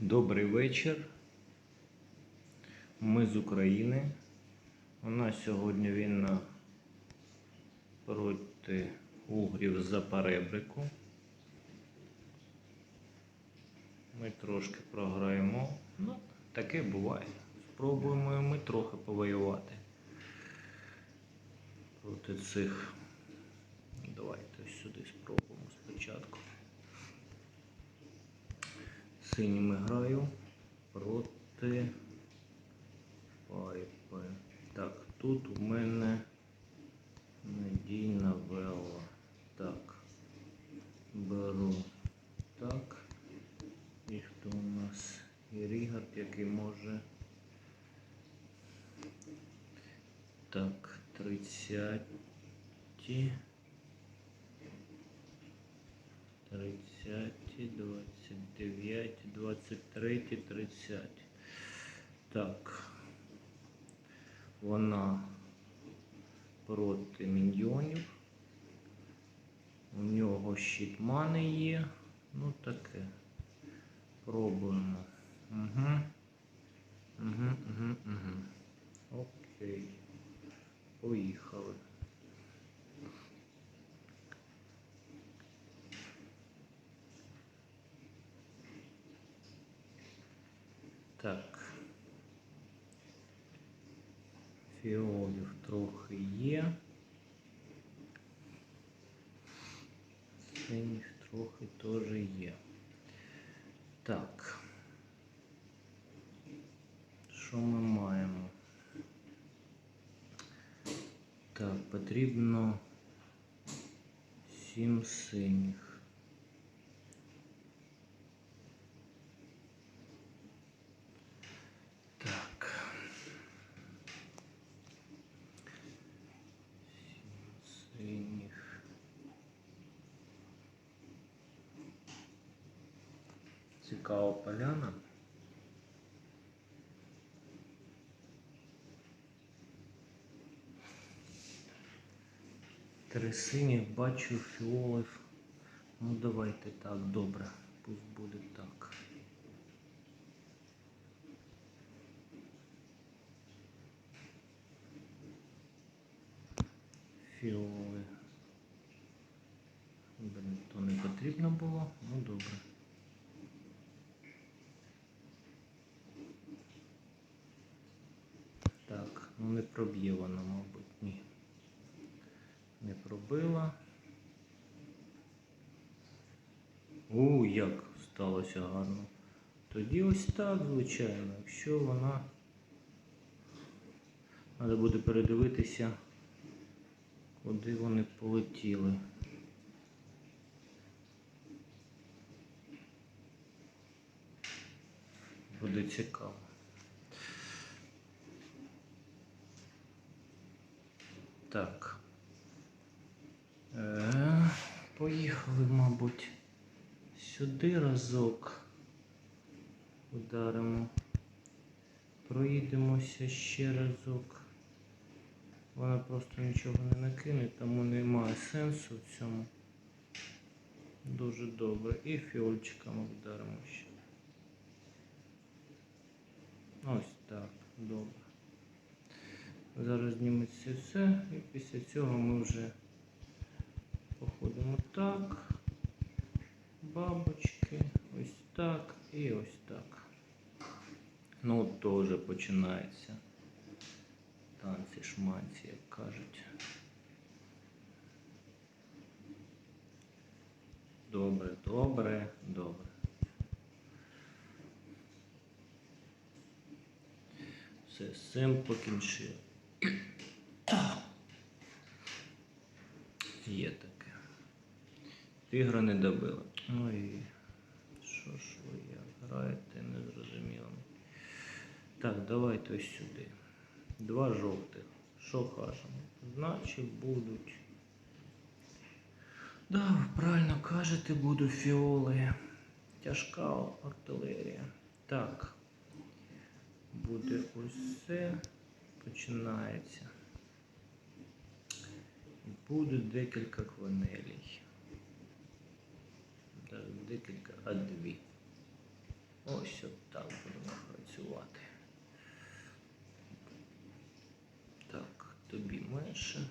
Добрий вечір. Ми з України. У нас сьогодні війна проти угрів за перебрику. Ми трошки програємо. Ну, таке буває. Спробуємо ми трохи повоювати проти цих. Давайте сюди спробуємо спочатку. Синім граю проти пайпи. Так, тут у мене надійна вела. Так. Беру так. І хто у нас? І Рігард, який може. Так, 30. 30, 29, 23, 30. Так. Вона проти міньйонів. У нього щит мани є. Ну таке. Пробуємо. Угу. Угу, угу, угу. Окей. Поїхали. Так. Фіолів трохи є. Синіх трохи теж є. Так. Що ми маємо? Так, потрібно сім синіх. Так. Сім синіх. Цікава поляна. Три синіх бачу фіолів. Ну давайте так, добре. Пусть буде так. Фіоли. Блін, то не потрібно було. Ну добре. Так, ну не проб'є вона, мабуть, ні. Не пробила. У, як сталося гарно. Тоді ось так, звичайно, якщо вона. Треба буде передивитися, куди вони полетіли. Буде цікаво. Так. Е, поїхали, мабуть, сюди разок. Ударимо. Проїдемося ще разок. Вона просто нічого не накине, тому немає сенсу в цьому. Дуже добре. І фіольчиками вдаримо ще. Ось так, добре. Зараз зніметься все і після цього ми вже походимо так, бабочки, ось так і ось так. Ну от теж починається танці шманці, як кажуть. Добре, добре, добре. Все, з цим покінчили. Є таке. Тигра не добила. Ой, що ж ви як граєте, не зрозуміло. Так, давайте ось сюди. Два жовтих. Що кажемо? Значить будуть. Да, правильно кажете, будуть фіоли. Тяжка артилерія. Так. Буде це. Починається. Буде декілька кванелей. Декілька, а дві. Ось от так будемо працювати. Так, тобі менше.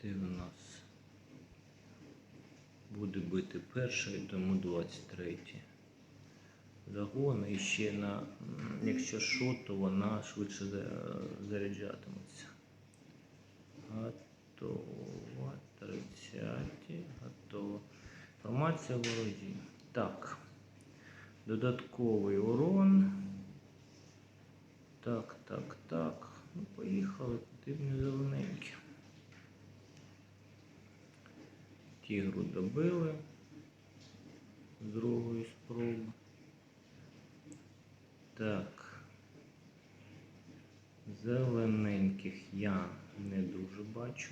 Ти в нас буде бити перший, тому 23. Загон і ще на, якщо що, то вона швидше заряджатиметься. Готово. 30. Готово. Інформація ворожі. Так. Додатковий урон. Так, так, так. Ну, поїхали, потрібні зелененькі. Тігру добили з другої спроби. Так. Зелененьких я не дуже бачу.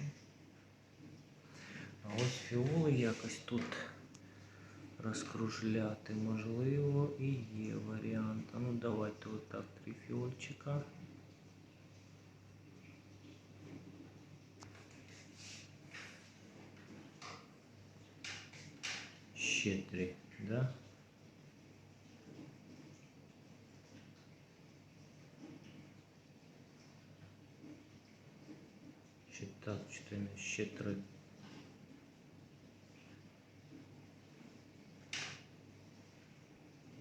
А ось фіоли якось тут розкружляти можливо і є варіант. А ну давайте отак три фіольчика. Ще три, да? Ще так, чотири, ще три.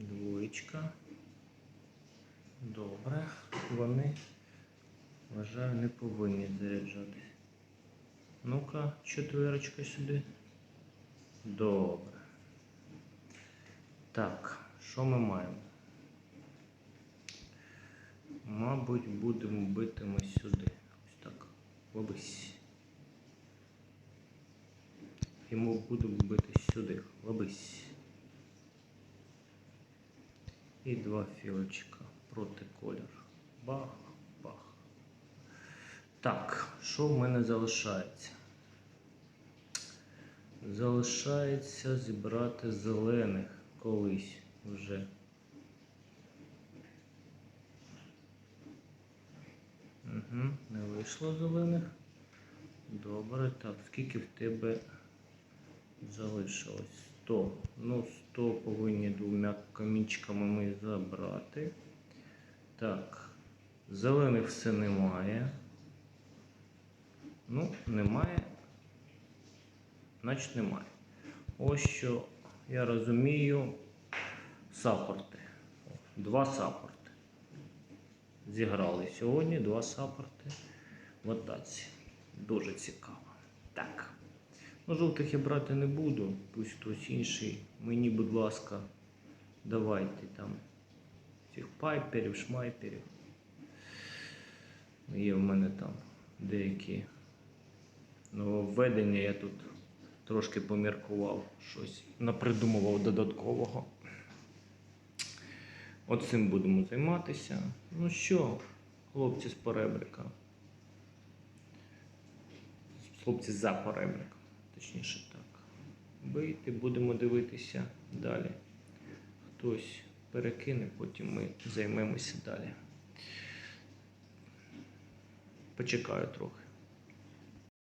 Двоєчка. Добре. Вони, вважаю, не повинні заряджатись. Ну-ка, четверочка сюди. Добре. Так, що ми маємо? Мабуть, будемо бити ми сюди. Ось так. Лобись. Йому будемо бити сюди. Лобись. І два філочка проти колір. Бах, бах. Так, що в мене залишається? Залишається зібрати зелених колись вже. Угу, не вийшло зелених. Добре, так, скільки в тебе залишилось? 100. Ну, 100 повинні двома камінчиками ми забрати. Так, зелених все немає. Ну, немає. Значить немає. Ось що я розумію. Саппорти. Два саппорти. Зіграли сьогодні два саппорти в атаці. Дуже цікаво. Так. Ну, жовтих я брати не буду. Пусть хтось інший. Мені, будь ласка, давайте там цих пайперів, шмайперів. Є в мене там деякі нововведення. Я тут трошки поміркував щось, напридумував додаткового. От цим будемо займатися. Ну що, хлопці з поребрика. Хлопці за поребриком, точніше так. Бити, будемо дивитися далі. Хтось перекине, потім ми займемося далі. Почекаю трохи.